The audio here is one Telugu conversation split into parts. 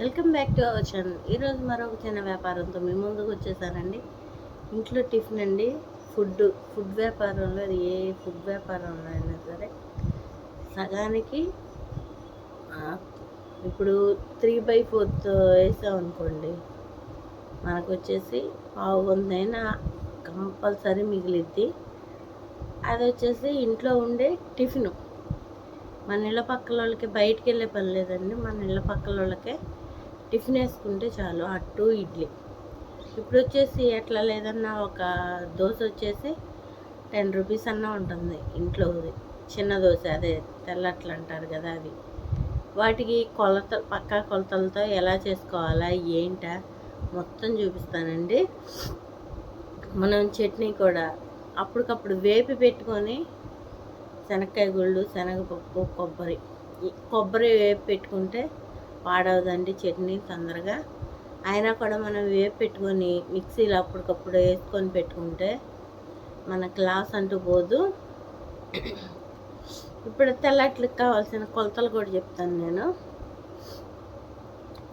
Welcome back to our channel ఈరోజు మరొక చిన్న వ్యాపారంతో మీ ముందుకు వచ్చేసానండి. ఇంట్లో టిఫిన్ అండి ఫుడ్ ఫుడ్ వ్యాపారంలో అది ఏ ఫుడ్ వ్యాపారంలో అయినా సరే సగానికి ఇప్పుడు త్రీ బై ఫోర్త్ వేసామనుకోండి మనకు వచ్చేసి పావు వందైనా కంపల్సరీ మిగిలిద్ది. అది వచ్చేసి ఇంట్లో ఉండే టిఫిన్. మన ఇళ్ళ పక్కల వాళ్ళకి బయటికి వెళ్ళే పని లేదండి మన ఇళ్ళ పక్కల వాళ్ళకే టిఫిన్ వేసుకుంటే చాలు అట్టు ఇడ్లీ. ఇప్పుడు వచ్చేసి ఎట్లా లేదన్నా ఒక దోశ వచ్చేసి టెన్ రూపీస్ అన్నా ఉంటుంది ఇంట్లోది. చిన్న దోశ అదే తెల్లట్లు అంటారు కదా అవి. వాటికి కొలత పక్కా కొలతలతో ఎలా చేసుకోవాలా ఏంటా మొత్తం చూపిస్తానండి. మనం చట్నీ కూడా అప్పటికప్పుడు వేపి పెట్టుకొని శనక్కాయ గుళ్ళు శనగపప్పు కొబ్బరి. కొబ్బరి వేపి పెట్టుకుంటే పాడవదండి చట్నీ తొందరగా. అయినా కూడా మనం వేపు పెట్టుకొని మిక్సీలో అప్పటికప్పుడు వేసుకొని పెట్టుకుంటే మన క్లాస్ అంటూ పోదు. ఇప్పుడు తెల్లట్లకి కావాల్సిన కొలతలు కూడా చెప్తాను నేను.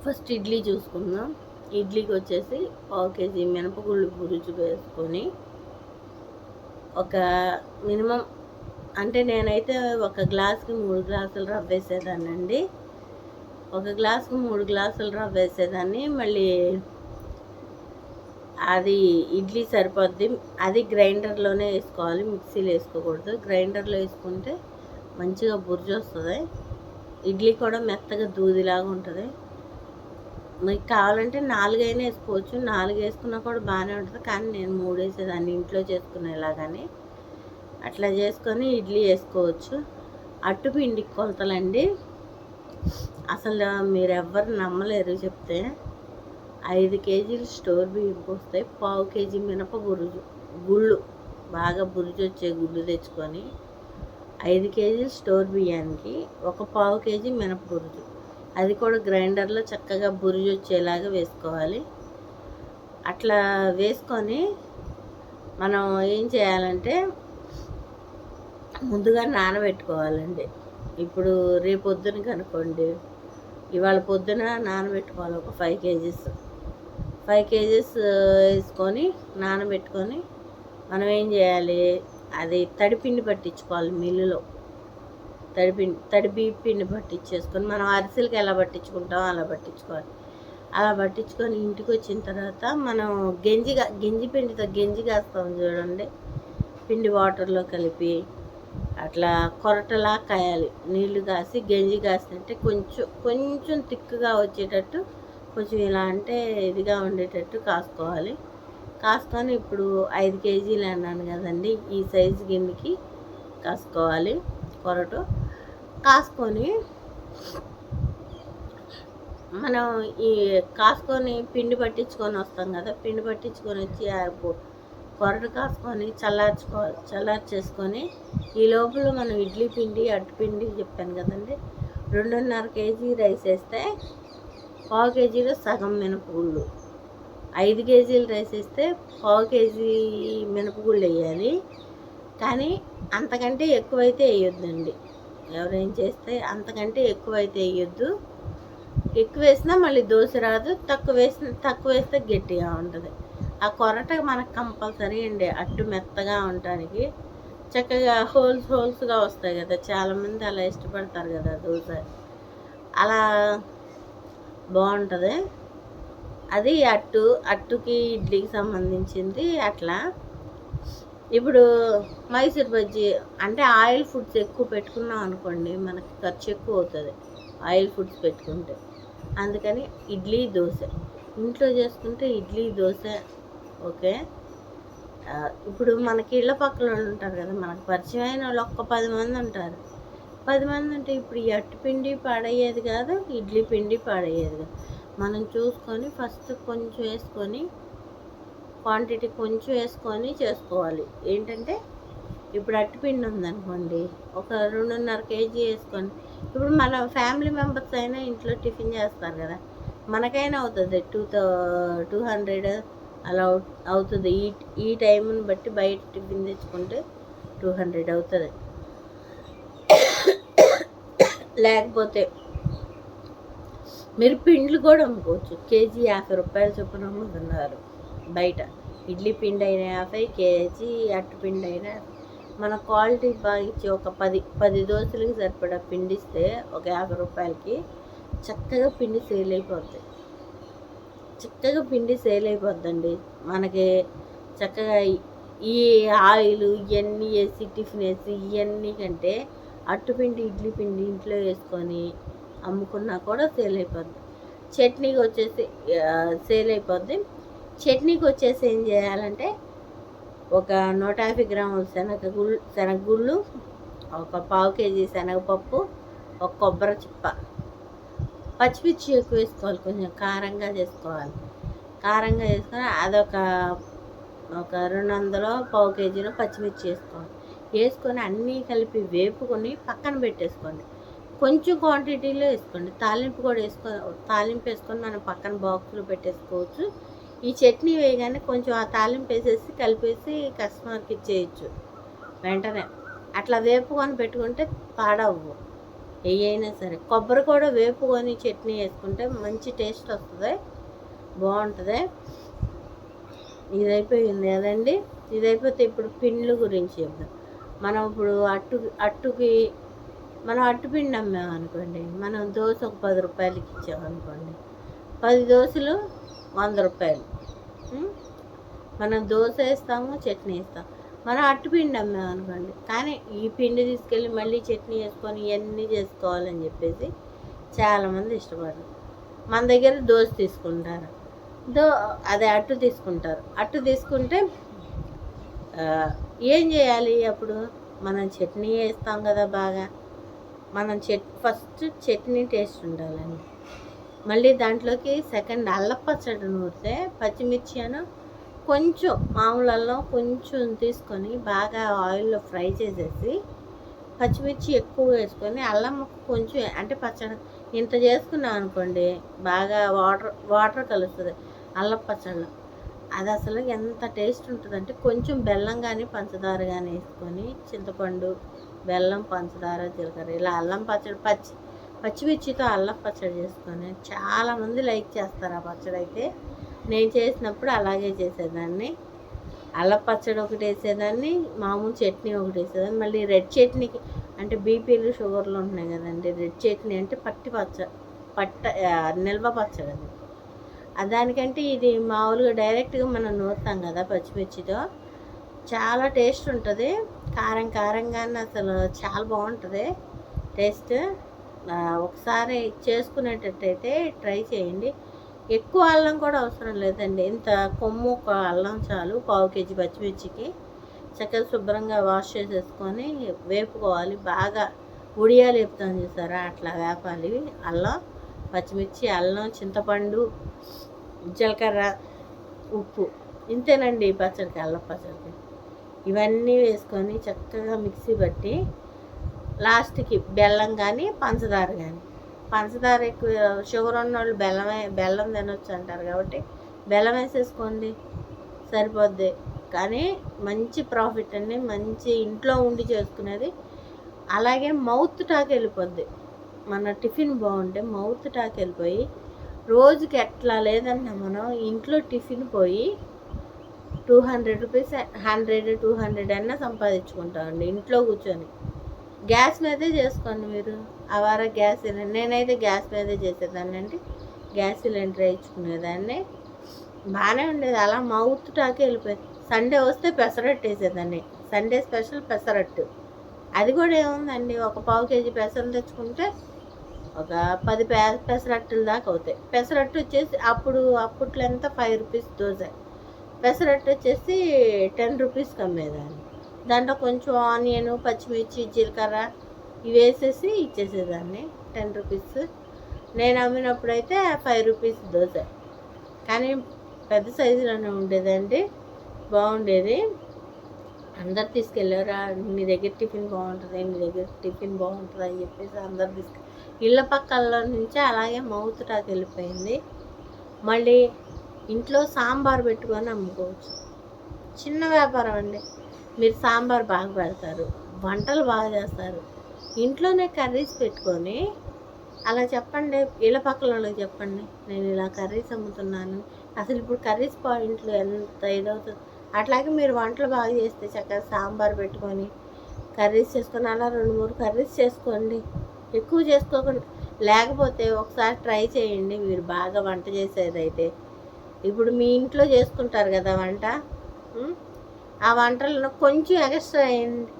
ఫస్ట్ ఇడ్లీ చూసుకుందాం. ఇడ్లీకి వచ్చేసి పావు కేజీ మినపగుళ్ళు గురించి వేసుకొని ఒక మినిమం అంటే నేనైతే ఒక గ్లాస్కి మూడు గ్లాసులు రవ్వ అండి ఒక గ్లాస్కి మూడు గ్లాసులు రవ్వ వేసేదాన్ని. మళ్ళీ అది ఇడ్లీ సరిపోద్ది. అది గ్రైండర్లోనే వేసుకోవాలి. మిక్సీలో వేసుకోకూడదు. గ్రైండర్లో వేసుకుంటే మంచిగా బుర్జి వస్తుంది. ఇడ్లీ కూడా మెత్తగా దూదిలాగా ఉంటుంది. మీకు కావాలంటే నాలుగైనా వేసుకోవచ్చు. నాలుగు వేసుకున్నా కూడా బాగానే ఉంటుంది. కానీ నేను మూడు వేసేదాన్ని. ఇంట్లో చేసుకునేలాగానే. అట్లా చేసుకొని ఇడ్లీ వేసుకోవచ్చు. అట్టుపిండి కొలతలండి. అసలు మీరు ఎవ్వరు నమ్మలేరు చెప్తే ఐదు కేజీలు స్టోర్ బియ్యం పోస్తే పావు కేజీ మినప గురుజు గుళ్ళు బాగా బురుజు వచ్చే గుళ్ళు తెచ్చుకొని ఐదు కేజీలు స్టోర్ బియ్యానికి ఒక పావు కేజీ మినప బురుజు. అది కూడా గ్రైండర్లో చక్కగా బురుజు వచ్చేలాగా వేసుకోవాలి. అట్లా వేసుకొని మనం ఏం చేయాలంటే ముందుగా నానబెట్టుకోవాలండి. ఇప్పుడు రేపొద్దున కనుకోండి. ఇవాళ పొద్దున నానబెట్టుకోవాలి ఒక ఫైవ్ కేజీస్. ఫైవ్ కేజీస్ వేసుకొని నానబెట్టుకొని మనం ఏం చేయాలి? అది తడిపిండి పట్టించుకోవాలి మిల్లులో. తడిపిండి తడిపి పిండి పట్టించేసుకొని మనం అరిసెలకి ఎలా పట్టించుకుంటామో అలా పట్టించుకోవాలి. అలా పట్టించుకొని ఇంటికి వచ్చిన తర్వాత మనం గెంజిగా గెంజి పిండితో గెంజి కాస్తాం చూడండి. పిండి వాటర్లో కలిపి అట్లా కొరటలా కాయాలి. నీళ్ళు కాసి గంజి కాసినట్టే కొంచెం కొంచెం తిక్కుగా వచ్చేటట్టు కొంచెం ఇలా అంటే ఇదిగా ఉండేటట్టు కాసుకోవాలి. కాసుకొని ఇప్పుడు ఐదు కేజీలు అన్నాను కదండి ఈ సైజు గిన్నెకి కాసుకోవాలి కొరటు. కాసుకొని మనం ఈ కాసుకొని పిండి పట్టించుకొని వస్తాం కదా పిండి పట్టించుకొని వచ్చి కొరడు కాసుకొని చల్లార్చుకోవాలి చల్లార్చేసుకొని ఈ లోపల మనం ఇడ్లీ పిండి అట్టుపిండి చెప్పాను కదండి. రెండున్నర కేజీ రైస్ వేస్తే పావు కేజీలో సగం మినపగుళ్ళు. ఐదు కేజీలు రైస్ వేస్తే పావు కేజీ మినపగుళ్ళు వేయాలి. కానీ అంతకంటే ఎక్కువైతే వేయొద్దండి. ఎవరేం చేస్తే అంతకంటే ఎక్కువైతే వేయొద్దు. ఎక్కువ వేసినా మళ్ళీ దోశ రాదు తక్కువ వేసిన తక్కువ వేస్తే గట్టిగా ఉంటుంది. ఆ కొరట మనకు కంపల్సరీ అండి అట్టు మెత్తగా ఉండటానికి. చక్కగా హోల్స్ హోల్స్గా వస్తాయి కదా చాలామంది అలా ఇష్టపడతారు కదా దోశ. అలా బాగుంటుంది. అది అట్టు అట్టుకి ఇడ్లీకి సంబంధించింది అట్లా. ఇప్పుడు మైసూర్ బజ్జీ అంటే ఆయిల్ ఫుడ్స్ ఎక్కువ పెట్టుకున్నాం అనుకోండి మనకి ఖర్చు ఎక్కువ అవుతుంది ఆయిల్ ఫుడ్స్ పెట్టుకుంటే. అందుకని ఇడ్లీ దోశ. ఇంట్లో చేసుకుంటే ఇడ్లీ దోశ ఓకే? ఇప్పుడు మనకి ఇళ్ళ పక్కన వాళ్ళు ఉంటారు కదా మనకు పరిచయం అయిన వాళ్ళు ఒక్క పది మంది ఉంటారు. పది మంది ఉంటే ఇప్పుడు ఈ అట్టు పిండి పాడయ్యేది కాదు ఇడ్లీ పిండి పాడయ్యేది కాదు. మనం చూసుకొని ఫస్ట్ కొంచెం వేసుకొని క్వాంటిటీ కొంచెం వేసుకొని చేసుకోవాలి. ఏంటంటే ఇప్పుడు అట్టుపిండి ఉందనుకోండి ఒక రెండున్నర కేజీ వేసుకొని ఇప్పుడు మన ఫ్యామిలీ మెంబర్స్ అయినా ఇంట్లో టిఫిన్ చేస్తారు కదా మనకైనా అవుతుంది. టూ థౌ టూ హండ్రెడ్ అలా అవుతుంది. ఈ ఈ టైంని బట్టి బయట టిఫిన్ తెచ్చుకుంటే టూ హండ్రెడ్ అవుతుంది. లేకపోతే మీరు పిండ్లు కూడా అమ్ముకోవచ్చు. కేజీ యాభై రూపాయలు చొప్పున అమ్ముతున్నారు బయట. ఇడ్లీ పిండి అయినా యాభై కేజీ అట్టు పిండి అయినా మన క్వాలిటీ బాగా ఇచ్చి ఒక పది పది దోశలకి సరిపడా పిండిస్తే ఒక యాభై రూపాయలకి చక్కగా పిండి సేల్ అయిపోతాయి. చక్కగా పిండి సేల్ అయిపోద్దండి. మనకి చక్కగా ఈ ఆయిల్ ఇవన్నీ వేసి టిఫిన్ వేసి ఇవన్నీ కంటే అట్టుపిండి ఇడ్లీ పిండి ఇంట్లో వేసుకొని అమ్ముకున్నా కూడా సేల్ అయిపోద్ది. చట్నీకి వచ్చేసి సేల్ అయిపోద్ది. చట్నీకి వచ్చేసి ఏం చేయాలంటే ఒక నూట యాభై గ్రాముల శనగ గుళ్ళు శనగగుళ్ళు ఒక పావు కేజీ శనగపప్పు ఒక కొబ్బరి చిప్ప. పచ్చిమిర్చి ఎక్కువ వేసుకోవాలి కొంచెం కారంగా చేసుకోవాలి. కారంగా వేసుకొని అదొక ఒక రెండు వందలు పావు కేజీలో పచ్చిమిర్చి వేసుకోవాలి. వేసుకొని అన్నీ కలిపి వేపుకొని పక్కన పెట్టేసుకోండి. కొంచెం క్వాంటిటీలో వేసుకోండి. తాలింపు కూడా వేసుకో తాలింపు వేసుకొని మనం పక్కన బాక్స్లో పెట్టేసుకోవచ్చు. ఈ చట్నీ వేయగానే కొంచెం ఆ తాలింపు వేసేసి కలిపేసి కస్టమర్కి ఇచ్చేయచ్చు. వెంటనే. అట్లా వేపుకొని పెట్టుకుంటే పాడవు ఏ అయినా సరే. కొబ్బరి కూడా వేపుకొని చట్నీ వేసుకుంటే మంచి టేస్ట్ వస్తుంది. బాగుంటుంది. ఇది అయిపోయింది కదండి. ఇది అయిపోతే ఇప్పుడు పిండ్లు గురించి చెప్దాం. మనం ఇప్పుడు అట్టు అట్టుకి మనం అట్టు పిండి అమ్మాం అనుకోండి. మనం దోశ ఒక పది రూపాయలకి ఇచ్చామనుకోండి పది దోశలు వంద రూపాయలు. మనం దోశ వేస్తాము చట్నీ వేస్తాము. మనం అట్టు పిండి అమ్మాం అనుకోండి. కానీ ఈ పిండి తీసుకెళ్ళి మళ్ళీ చట్నీ వేసుకొని ఇవన్నీ చేసుకోవాలని చెప్పేసి చాలామంది ఇష్టపడరు. మన దగ్గర దోశ తీసుకుంటారు. దో అదే అట్టు తీసుకుంటారు. అట్టు తీసుకుంటే ఏం చేయాలి అప్పుడు? మనం చట్నీ వేస్తాం కదా బాగా. మనం చట్ ఫస్ట్ చట్నీ టేస్ట్ ఉండాలండి. మళ్ళీ దాంట్లోకి సెకండ్ అల్లం పచ్చడి నూరితే పచ్చిమిర్చి అను కొంచెం మామూలల్లో కొంచెం తీసుకొని బాగా ఆయిల్లో ఫ్రై చేసేసి పచ్చిమిర్చి ఎక్కువ వేసుకొని అల్లం ముక్క కొంచెం అంటే పచ్చడి ఇంత చేసుకున్నాం అనుకోండి బాగా వాటర్ వాటర్ కలుస్తుంది అల్లం పచ్చళ్ళు. అది అసలు ఎంత టేస్ట్ ఉంటుందంటే కొంచెం బెల్లం కానీ పంచదార కానీ వేసుకొని చింతపండు బెల్లం పంచదార జీలకర్ర ఇలా అల్లం పచ్చడి పచ్చి పచ్చిమిర్చితో అల్లం పచ్చడి చేసుకొని చాలామంది లైక్ చేస్తారు ఆ పచ్చడి అయితే నేను చేసినప్పుడు అలాగే చేసేదాన్ని. అల్లపచ్చడి ఒకటి వేసేదాన్ని మామూలు చట్నీ ఒకటి వేసేదాన్ని. మళ్ళీ రెడ్ చట్నీకి అంటే బీపీలు షుగర్లు ఉంటున్నాయి కదండి. రెడ్ చట్నీ అంటే పట్టి పచ్చ పట్ట నిల్వ పచ్చడి అది. దానికంటే ఇది మామూలుగా డైరెక్ట్గా మనం నూరుతాం కదా పచ్చిమిర్చితో. చాలా టేస్ట్ ఉంటుంది. కారం కారంగానే అసలు చాలా బాగుంటుంది. టేస్ట్ ఒకసారి చేసుకునేటట్టయితే ట్రై చేయండి. ఎక్కువ అల్లం కూడా అవసరం లేదండి. ఇంత కొమ్ము ఒక అల్లం చాలు పావు కేజీ పచ్చిమిర్చికి చక్కగా శుభ్రంగా వాష్ చేసేసుకొని వేపుకోవాలి. బాగా ఉడియాలు వేపుతాం చూసారా? అట్లా వేపాలి. అల్లం పచ్చిమిర్చి అల్లం చింతపండు జీలకర్ర ఉప్పు. ఇంతేనండి ఈ పచ్చడికి అల్లం పచ్చడికి. ఇవన్నీ వేసుకొని చక్కగా మిక్సీ పట్టి లాస్ట్కి బెల్లం కానీ పంచదార కానీ పంచదార ఎక్కువ షుగర్ ఉన్న వాళ్ళు బెల్లమే బెల్లం తినొచ్చు అంటారు కాబట్టి బెల్లం వేసేసుకోండి సరిపోద్ది. కానీ మంచి ప్రాఫిట్ అండి మంచి ఇంట్లో ఉండి చేసుకునేది. అలాగే మౌత్ టాక్ వెళ్ళిపోద్ది. మన టిఫిన్ బాగుంటే మౌత్ టాక్ వెళ్ళిపోయి రోజుకి ఎట్లా లేదన్నా మనం ఇంట్లో టిఫిన్ పోయి two hundred rupees hundred two hundred అన్నా సంపాదించుకుంటామండి ఇంట్లో కూర్చొని. గ్యాస్ మీదే చేసుకోండి మీరు. ఆ గ్యాస్ సిలిండర్. నేనైతే గ్యాస్ మీద చేసేదాన్ని అంటే గ్యాస్ సిలిండర్ వేయించుకునేదాన్ని. బాగానే ఉండేది. అలా మౌత్ టాకే వెళ్ళిపోయింది. సండే వస్తే పెసరట్టు వేసేదాన్ని. Sunday special pesarattu. అది కూడా ఏముందండి? ఒక పావు కేజీ పెసలు తెచ్చుకుంటే ఒక పది పె పెసరట్టుల దాకా అవుతాయి. పెసరట్టు వచ్చేసి అప్పుడు అప్పట్లో ఎంత? Five rupees dosa. పెసరట్టు వచ్చేసి టెన్ రూపీస్కి అమ్మేదాన్ని. దాంట్లో కొంచెం ఆనియన్ పచ్చిమిర్చి జీలకర్ర ఇవి వేసేసి ఇచ్చేసేదాన్ని. Ten rupees. నేను అమ్మినప్పుడైతే ఫైవ్ రూపీస్ దోశ. కానీ పెద్ద సైజులోనే ఉండేదండి. బాగుండేది. అందరు తీసుకెళ్ళారా? నీ దగ్గర టిఫిన్ బాగుంటుంది నీ దగ్గర టిఫిన్ బాగుంటుంది అని చెప్పేసి అందరు తీసుకు ఇళ్ళ పక్కల నుంచి అలాగే మౌత్ టాక్ వెళ్ళిపోయింది. మళ్ళీ ఇంట్లో సాంబార్ పెట్టుకొని అమ్ముకోవచ్చు. చిన్న వ్యాపారం అండి. మీరు సాంబార్ బాగా పెడతారు. వంటలు బాగా చేస్తారు. ఇంట్లోనే కర్రీస్ పెట్టుకొని అలా చెప్పండి ఇళ్ళ పక్కల వాళ్ళకి చెప్పండి నేను ఇలా కర్రీస్ అమ్ముతున్నాను. అసలు ఇప్పుడు కర్రీస్ పాయింట్లు ఎంత ఇదవుతుంది. అట్లాగే మీరు వంటలు బాగా చేస్తే చక్కగా సాంబార్ పెట్టుకొని కర్రీస్ చేసుకొని అలా రెండు మూడు కర్రీస్ చేసుకోండి. ఎక్కువ చేసుకోకుండా లేకపోతే ఒకసారి ట్రై చేయండి మీరు బాగా వంట చేసేదైతే. ఇప్పుడు మీ ఇంట్లో చేసుకుంటారు కదా వంట? ఆ వంటలను కొంచెం ఎక్స్ట్రా వేయండి.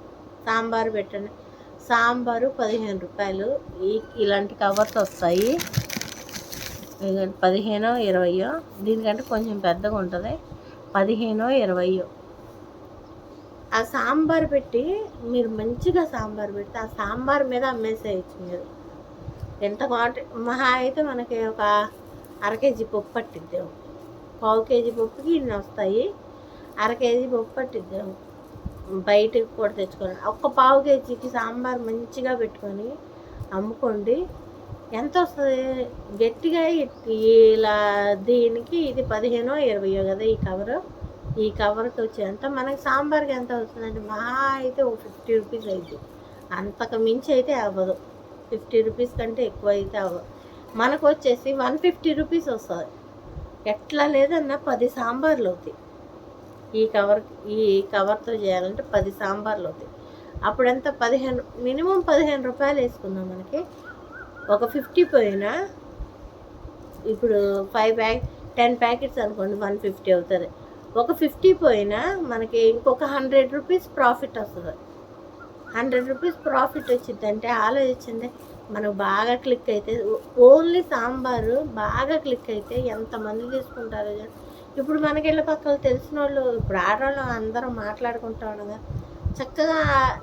సాంబార్ పెట్టండి. సాంబారు పదిహేను రూపాయలు. ఈ ఇలాంటి కవర్స్ వస్తాయి. పదిహేనో ఇరవయో. దీనికంటే కొంచెం పెద్దగా ఉంటుంది. పదిహేనో ఇరవయో. ఆ సాంబార్ పెట్టి మీరు మంచిగా సాంబార్ పెడితే ఆ సాంబార్ మీద అమ్మేసేయచ్చు మీరు. ఎంత క్వాంటి మహా అయితే మనకి ఒక అర కేజీ పప్పు పట్టిద్దాం పావు కేజీ పప్పుకి ఇన్ని వస్తాయి. అర కేజీ పప్పు పట్టిద్దాం బయటకు కూడా తెచ్చుకోండి ఒక్క పావు కేజీకి సాంబార్ మంచిగా పెట్టుకొని అమ్ముకోండి. ఎంత వస్తుంది? గట్టిగా ఇలా దీనికి ఇది పదిహేనో ఇరవయో కదా ఈ కవరు? ఈ కవర్కి వచ్చేంత మనకి సాంబార్కి ఎంత అవుతుందండి మహా అయితే ఒక ఫిఫ్టీ రూపీస్ అవుతుంది అంతకు మించి అయితే అవ్వదు. ఫిఫ్టీ రూపీస్ కంటే ఎక్కువ అయితే అవ్వదు. మనకు వచ్చేసి వన్ ఫిఫ్టీ రూపీస్ వస్తుంది. ఎట్లా లేదన్నా పది సాంబార్లు అవుతాయి. ఈ కవర్ ఈ కవర్తో చేయాలంటే పది సాంబార్లు అవుతాయి. అప్పుడంతా? పదిహేను మినిమం పదిహేను రూపాయలు వేసుకుందాం మనకి. ఒక ఫిఫ్టీ పోయినా ఇప్పుడు ఫైవ్ ప్యాక్ టెన్ ప్యాకెట్స్ అనుకోండి వన్ ఫిఫ్టీ అవుతుంది. ఒక ఫిఫ్టీ పోయినా మనకి ఇంకొక హండ్రెడ్ రూపీస్ ప్రాఫిట్ వస్తుంది. హండ్రెడ్ రూపీస్ ప్రాఫిట్ వచ్చిందంటే ఆలోచించండి. మనకు బాగా క్లిక్ అయితే ఓన్లీ సాంబారు బాగా క్లిక్ అయితే ఎంతమంది తీసుకుంటారో? ఇప్పుడు మనకి ఇళ్ళ పక్కల తెలిసిన వాళ్ళు ఇప్పుడు ఆడవాళ్ళు అందరం మాట్లాడుకుంటా ఉండగా చక్కగా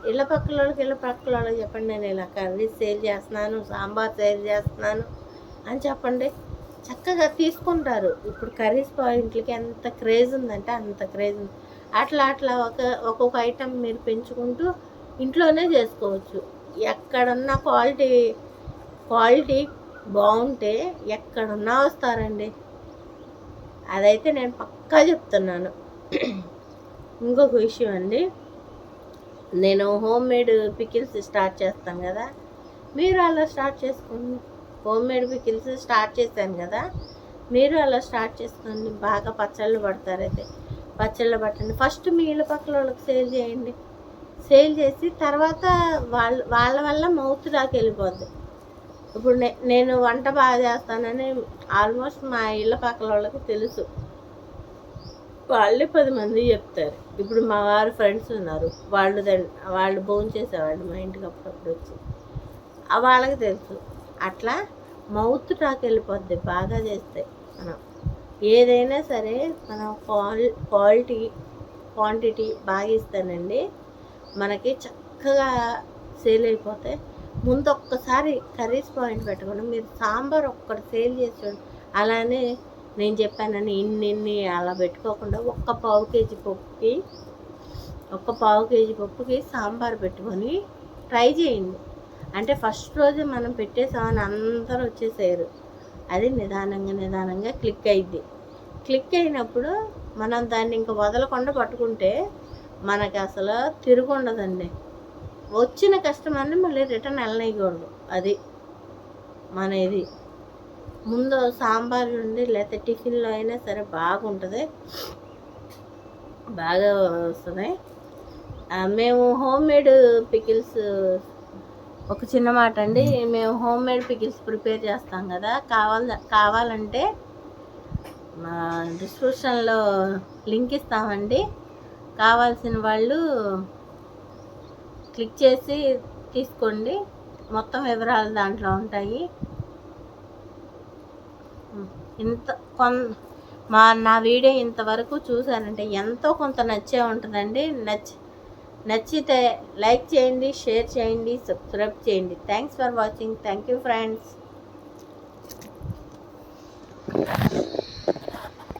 ఇళ్ళ పక్కల వాళ్ళకి ఇళ్ళ పక్కల వాళ్ళకి చెప్పండి నేను ఇలా కర్రీ సేల్ చేస్తున్నాను సాంబార్ సేల్ చేస్తున్నాను అని చెప్పండి. చక్కగా తీసుకుంటారు. ఇప్పుడు కర్రీస్ పాయింట్లకి ఎంత క్రేజ్ ఉందంటే అంత క్రేజ్ ఉంది. అట్లా అట్లా ఒక ఒక్కొక్క ఐటెం మీరు పెంచుకుంటూ ఇంట్లోనే చేసుకోవచ్చు. ఎక్కడున్నా క్వాలిటీ క్వాలిటీ బాగుంటే ఎక్కడున్నా వస్తారండి. అదైతే నేను పక్కా చెప్తున్నాను. ఇంకొక విషయం అండి. నేను హోమ్ మేడ్ పికిల్స్ స్టార్ట్ చేస్తాను కదా. మీరు అలా స్టార్ట్ చేసుకోండి హోమ్ మేడ్ పికిల్స్ స్టార్ట్ చేశాను కదా. మీరు అలా స్టార్ట్ చేసుకోండి బాగా పచ్చళ్ళు పడతారైతే పచ్చళ్ళు పట్టండి. ఫస్ట్ మీ ఇళ్ళ పక్కల వాళ్ళకి సేల్ చేయండి. సేల్ చేసి తర్వాత వాళ్ళ వాళ్ళ వల్ల మౌత్ దాకా వెళ్ళిపోద్ది. ఇప్పుడు నే నేను వంట బాగా చేస్తానని ఆల్మోస్ట్ మా ఇళ్ళ పక్కల వాళ్ళకి తెలుసు. వాళ్ళే పది మంది చెప్తారు. ఇప్పుడు మా వారు ఫ్రెండ్స్ ఉన్నారు. వాళ్ళు వాళ్ళు భోజనం చేసేవాళ్ళు మా ఇంటికి అప్పుడప్పుడు వచ్చి. వాళ్ళకి తెలుసు. అట్లా మౌత్ టాక్ వెళ్ళిపోద్ది బాగా చేస్తే మనం. ఏదైనా సరే మనం క్వాల్ క్వాలిటీ క్వాంటిటీ బాగా ఇస్తానండి. మనకి చక్కగా సేల్ అయిపోతే ముందు ఒక్కసారి కర్రీస్ పాయింట్ పెట్టుకోండి. మీరు సాంబార్ ఒక్కటి సేల్ చేసి అలానే నేను చెప్పానని ఇన్ని ఇన్ని అలా పెట్టుకోకుండా ఒక్క పావు కేజీ పప్పుకి ఒక్క పావు కేజీ పప్పుకి సాంబార్ పెట్టుకొని ట్రై చేయండి. అంటే ఫస్ట్ రోజు మనం పెట్టేసామని అందరూ వచ్చేసారు. అది నిదానంగా నిదానంగా క్లిక్ అయింది. క్లిక్ అయినప్పుడు మనం దాన్ని ఇంకా వదలకుండా పట్టుకుంటే మనకి అసలు తిరుగుండదండి వచ్చిన కస్టమర్ని మళ్ళీ రిటర్న్ వెళ్ళనియకూడదు. అది మన ఇది. ముందు సాంబార్ నుండి లేకపోతే టిఫిన్లో అయినా సరే బాగుంటుంది. బాగా వస్తుంది మేము హోమ్ మేడ్ పికిల్స్ ఒక చిన్న మాట అండి. మేము హోమ్ మేడ్ పికిల్స్ ప్రిపేర్ చేస్తాం కదా. కావాల కావాలంటే మా డిస్క్రిప్షన్లో లింక్ ఇస్తామండి. కావాల్సిన వాళ్ళు క్లిక్ చేసి తీసుకోండి. మొత్తం వివరాలు దాంట్లో ఉంటాయి. ఇంత కొన్ మా నా వీడియో ఇంతవరకు చూసారంటే ఎంతో కొంత నచ్చే ఉంటుందండి. నచ్చ నచ్చితే లైక్ చేయండి షేర్ చేయండి సబ్స్క్రైబ్ చేయండి. Thanks for watching. Thank you friends.